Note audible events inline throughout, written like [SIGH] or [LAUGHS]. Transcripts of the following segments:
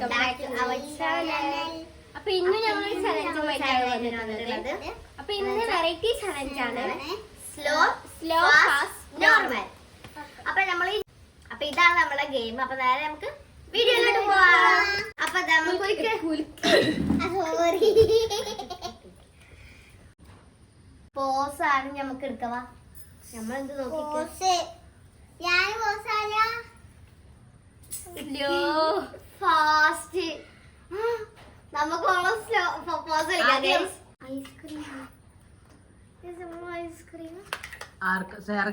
Welcome back to our channel അപ്പൊ ഇന്ന് ഞങ്ങൾ ചലഞ്ചുമായിട്ടാണ് വന്നിട്ടുള്ളത്. അപ്പൊ ഇന്ന് വെറൈറ്റി ചലഞ്ച് ആണ്. സ്ലോ സ്ലോ ഫാസ്റ്റ് നോർമൽ അപ്പൊ നമ്മൾ അപ്പൊ ഇതാണ് നമ്മളെ ഗെയിം അപ്പൊ നേരെ നമുക്ക് വീഡിയോയിലോട്ട് പോവാം. അപ്പൊ പോസ് ആണ് നമുക്ക് എടുക്കവാ. നമ്മൾ എന്ത് നോക്കി ഞാൻ പോസാല സ്ലോ ഫാസ്റ്റ് നമുക്ക് സ്ലോ പോസ് കളിക്കാം ഐസ്ക്രീം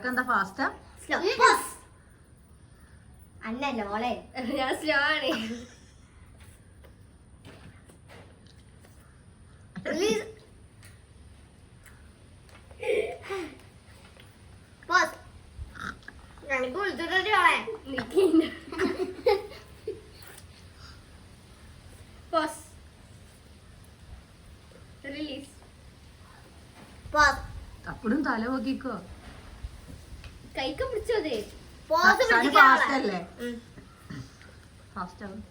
എന്താ ഫാസ്റ്റാ സ്ലോ അന്നല്ലോ മോളെ. [LAUGHS] ഞാൻ സ്ലോ ആണ് [LAUGHS] റിലീസ് പോസ് ഞങ്ങൾക്ക് വിളിച്ചിട്ടുണ്ട് മോളെ പോസ് റിലീസ് പോസ് അപ്പോഴും തല നോക്കിക്കോ കൈക്ക് പിടിച്ചോതേ പോസ് സണ് ഫാസ്റ്റ് അല്ലേ? ഫാസ്റ്റ് ആവും.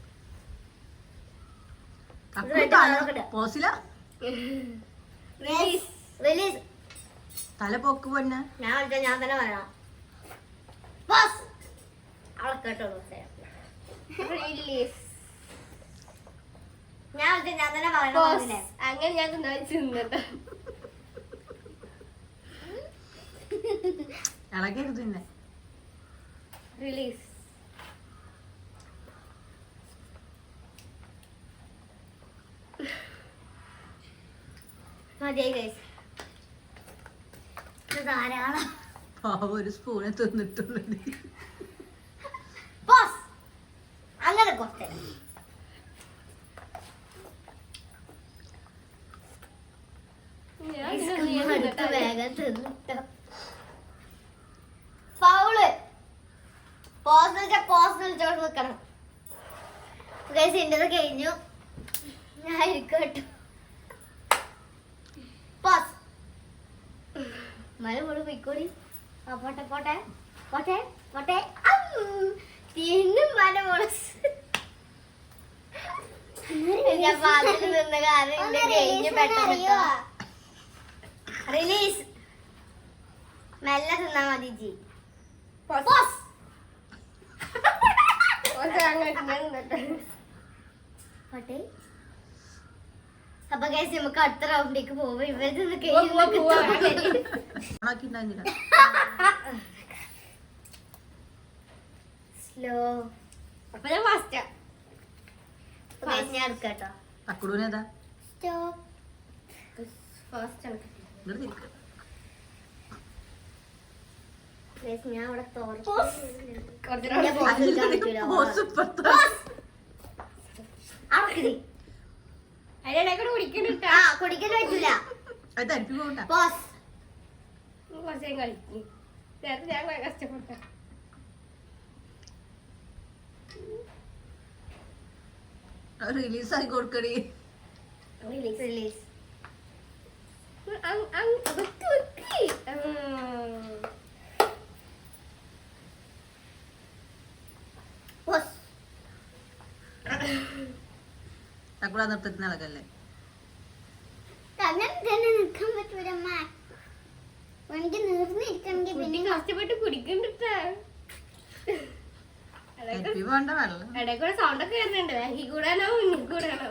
ഇത് രണ്ട് കളറൊക്കെ പോസില? റിലീസ് റിലീസ് തല പൊക്ക് പൊന്നെ. ഞാൻ വിളിച്ച ഞാൻ തന്നെ പറയാം. കേട്ടോളൂ റിലീസ് [LAUGHS] ഞാൻ തന്നെ അങ്ങനെ ഞാൻ തിന്നിട്ട് ഇളകരുത് പിന്നെ. റിലീസ് ഒരു സ്പൂണെ തിന്നിട്ടുള്ളൂ പോസ് അങ്ങനെ കുറച്ച് ഞാൻ ഐസ്ക്രീം എടുത്ത് തിന്നിട്ട് വേഗം തിന്നിട്ട് ഫൗൾ പോസ് വെച്ചാ നിൽക്കണം ഗൈസ് എന്റെത് കഴിഞ്ഞു. ഞാൻ ഇരിക്കട്ടു. പോസ് മല മോൾ പോയിക്കോടി. ആ പോട്ടെ പോട്ടെ. പോട്ടെ പോട്ടെ. തിന്നും മല മോൾ ഞാൻ പാതിൽ നിന്ന കാരണം എന്റെ കഴിഞ്ഞു പെട്ടെന്ന് റിലീസ് മെല്ലെ തിന്നാ മതി ജി. പോസ് പോസ് പോസ് അങ്ങനെ ഞാൻ തിന്നിട്ട് പോട്ടെ അപ്പൊ ഗൈസ് നമുക്ക് അടുത്ത റൗണ്ടിലേക്ക് പോവാം. ഇവർ പോവാ, പോവാ. ഓണാക്കിണ്ടായിരുന്നില്ല സ്ലോ അപ്പൊ ഞാൻ ഫാസ്റ്റാ ഞാൻ എടുക്കാട്ടോ സ്റ്റോപ്പ് ഫാസ്റ്റ് ആണ്. കുടിക്കാൻ ഞാൻ കളിക്കും നേരത്തെ ഞാൻ കുറെ കഷ്ടപ്പെട്ട റിലീസ് ആയി കൊടുക്കണേ റിലീസ് റിലീസ് നിർന്നിരിക്കണമെങ്കിൽ കുട്ടി നടക്കല്ലേ കഷ്ടപ്പെട്ട് കുടിക്കണ്ടിട്ടാ. തരിപ്പി പോകണ്ട വെള്ളം. ഇടയിൽ കൂടെ സൗണ്ട് ഒക്കെ വരുന്നുണ്ട്. ബാക്കി കൂടാനോ മുന്നിൽ കൂടാനോ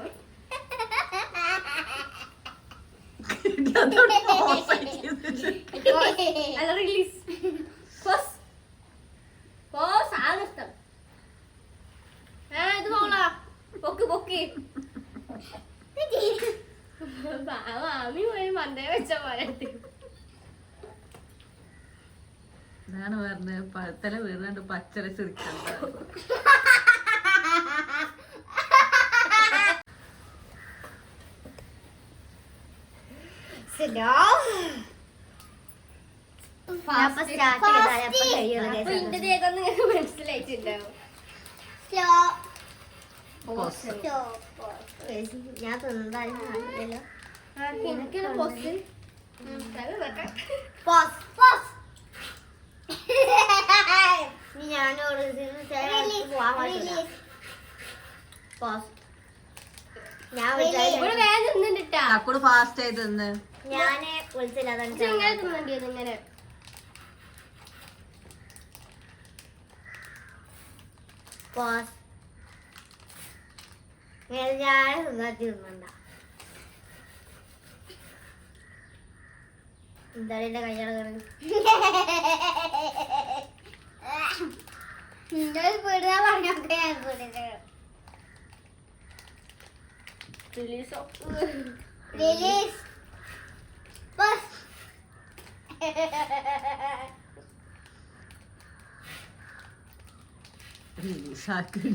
അല്ല റിലീസ് ആ ആ ഇത് പോളാ പൊക്ക് പൊക്ക്. മാമി പോയി മണ്ടേ വെച്ച പോലെ ഇതാണ് പറഞ്ഞത് പഴത്തല വീണാണ്ട് പച്ചല നിങ്ങൾക്ക് മനസ്സിലായിട്ടുണ്ടാവും പോസ് ഞാൻ പോസ് പോസ് Pause. ഞാൻ വേഗം ഫാസ്റ്റ് ആയി തിന്ന് ഞാൻ വിളിച്ചില്ല ഇങ്ങനെ തിന്നണ്ടിയത് ഇങ്ങനെ Pause. ഞാൻ തിന്നാത്തി തിന്നണ്ട. എന്താണ് എന്റെ കയ്യടക്കണം നിന്റെ വീടുക പറഞ്ഞൊക്കെ ഞാൻ വീടുക റിലീസോ റിലീസ് ബസ് റിലീസാക്കടി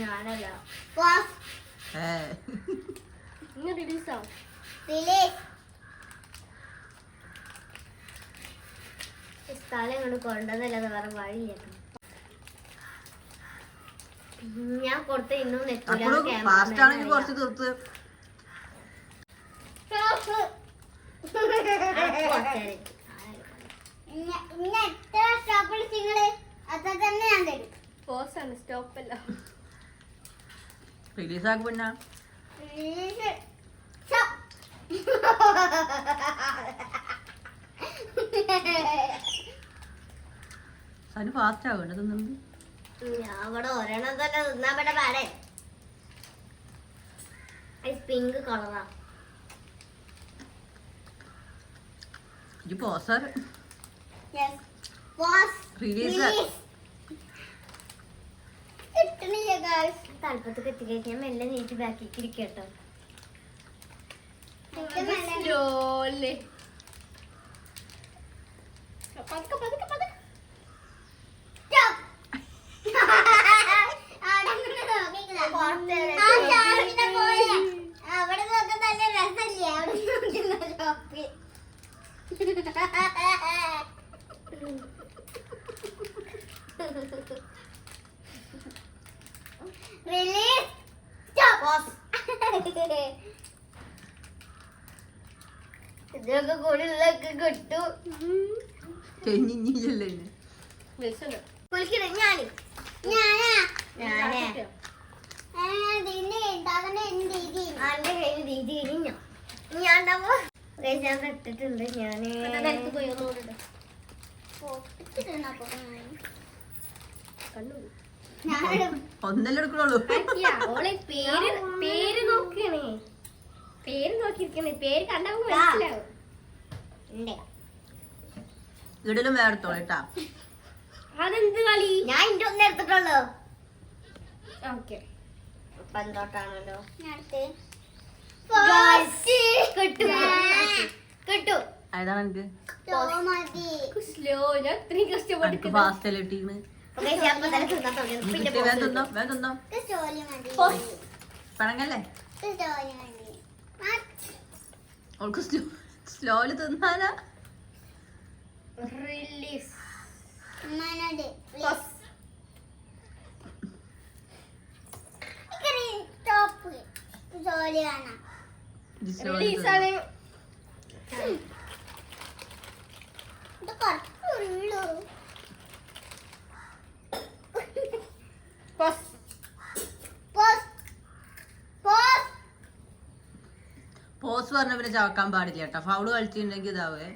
ഞാനല്ല. ബസ് ഏ. ഇനി റിലീസോ റിലീസ് ഈ സ്ഥലം ഇങ്ങോട്ട് കൊണ്ടുവന്നില്ലാതെ വേറെ വഴിയില്ല. ഞാൻ കൊടുത്ത ഇന്നും ആണെങ്കിൽ കുറച്ച് തീർത്ത്. ഇന്ന എത്ര സ്റ്റോപ്പ് നിങ്ങൾ തന്നെ ഞാൻ തരും. പോസ് ആണ് സ്റ്റോപ്പ് അല്ല. റിലീസാക്കി പിന്നെ. റിലീസ്. ഫാസ്റ്റ് ആവണ്ട തിന്നുന്നത് ഞാൻ ഇവിടെ ഒരെണ്ണം തന്നെ തിന്നാൻ പറ്റ പാടേ. പിങ്ക് കളറാ ഈ പോസർ റിലീസ് റിലീസ് കിട്ടണില്ല ഗായ്സ് തലപ്പത്തേക്ക് എത്തിക്കഴിഞ്ഞാൽ മെല്ലെ നീറ്റ് ബാക്കിക്ക് ഇരിക്കട്ടോ. സ്ലോലി പതുക്കെ പതുക്കെ പതുക്കെ. [LAUGHS] അവിടെ നിന്ന് [LAUGHS] നോക്കിക്കലാ. ആ ഷാപ്പിന്റെ പോലെ. അവിടെ നോക്കാൻ നല്ല രസല്ലേ അവിടെ നോക്കുന്ന ഷോപ്പിൽ റിലീസ് സ്റ്റോപ്പ് ഇതൊക്കെ കിട്ടു. കുളിക്കണം ഞാൻ ഞാനാ? ഞാൻ ഇട്ടിട്ടുണ്ട് ഞാൻ. ഒന്നല്ലേ ഓളെ പേര് പേര് നോക്കണേ പേര് നോക്കിയിരിക്കണേ. പേര് കണ്ടാൽ മനസ്സിലാവും. ഇടലും വേറെ എടുത്തോളൂ കേട്ടാ അതെന്ത് കളി? ഞാൻ ഇന്റെ ഒന്ന് എടുത്തിട്ടുള്ളൂ. ഓക്കെ. പന്തോട്ടാണല്ലോ കിട്ടു. എനിക്ക് സ്ലോ ഞാൻ ഇത്രയും കഷ്ടപ്പെട്ടു ഫാസ്റ്റ് അല്ലേ ഇട്ടീന്ന്. പണങ്ങല്ലേ സ്ലോ സ്ലോയിൽ തിന്നാനാ? റിലീസ് കാണാം. ഇത് slowly റിലീസ് തിന്നോ. ആണ് ഇത് കുറച്ചുള്ളൂ Pause. പോസ് പോസ് പോസ് പറഞ്ഞ പിന്നെ ചവക്കാൻ പാടില്ല കേട്ടോ. ഫൗൾ കളിച്ചിട്ടുണ്ടെങ്കിൽ ഇതാവേ.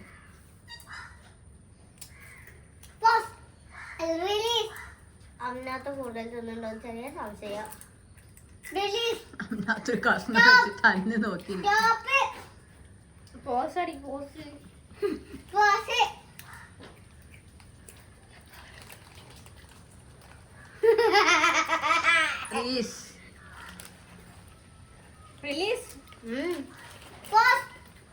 അതിനകത്ത് കൂടുതൽ തിന്നുണ്ടോ ചെറിയ സംശയം. റിലീസ് അതിനകത്തൊരു കഷ്ണം വെച്ചിട്ട് തന്നെ നോക്കി സ്റ്റോപ്പ് പോസ് അടി pause pause please release pause ആക്കി അവൾ കുറച്ച് കൊണ്ടേക്കോട്ടെ ഞാൻ പോസ് Release. തല- പോസ് Release. പോസ് ഞാൻ പോസ് പോസ് പോസ് ഇമ്മ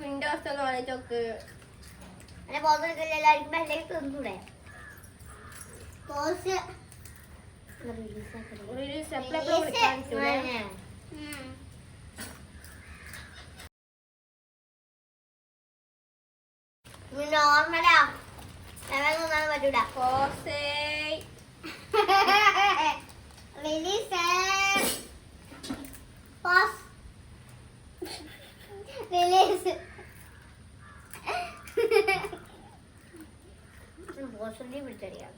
വിൻഡോസ് ഒന്ന് വാങ്ങിച്ച് നോക്ക്. എന്നെ ബോധം എല്ലാവർക്കും മെല്ലേക്ക് തിന്നൂടെ. ബോസ് റിലീസ് ആക്കണേ റിലീസ് എപ്പോഴെപ്പോഴും വിളിക്കാൻ പറ്റൂലേ? നോർമലാ ഞങ്ങൾ തിന്നാൻ പറ്റൂല കോസേ റിലീസ് ബോസ് റിലീസ് ബോസിന്റെ പിടിച്ചറിയാം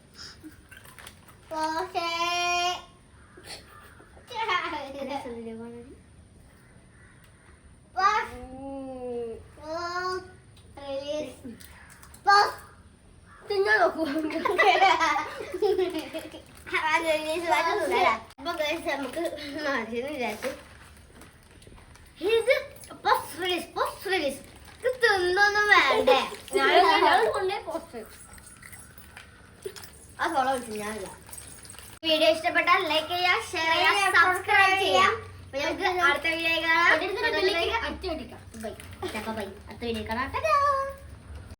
നമുക്ക് നാട്ടിൽ വിചാരിച്ചു ഇത് പോസ്റ്റ് റിലീസ് പോസ്റ്റ് റിലീസ് ഇത് തിന്നൊന്നും വേണ്ടേ ഞാൻ കൊണ്ടേ പോസ്റ്റ് ആ സോളം വിളിച്ചു ഞാനില്ല. വീഡിയോ ഇഷ്ടപ്പെട്ടാൽ ലൈക്ക് ചെയ്യുക ഷെയർ ചെയ്യുക സബ്സ്ക്രൈബ് ചെയ്യാം. നമുക്ക് അടുത്ത വീഡിയോ കാണാം. അടുത്ത വീഡിയോ കാണാം.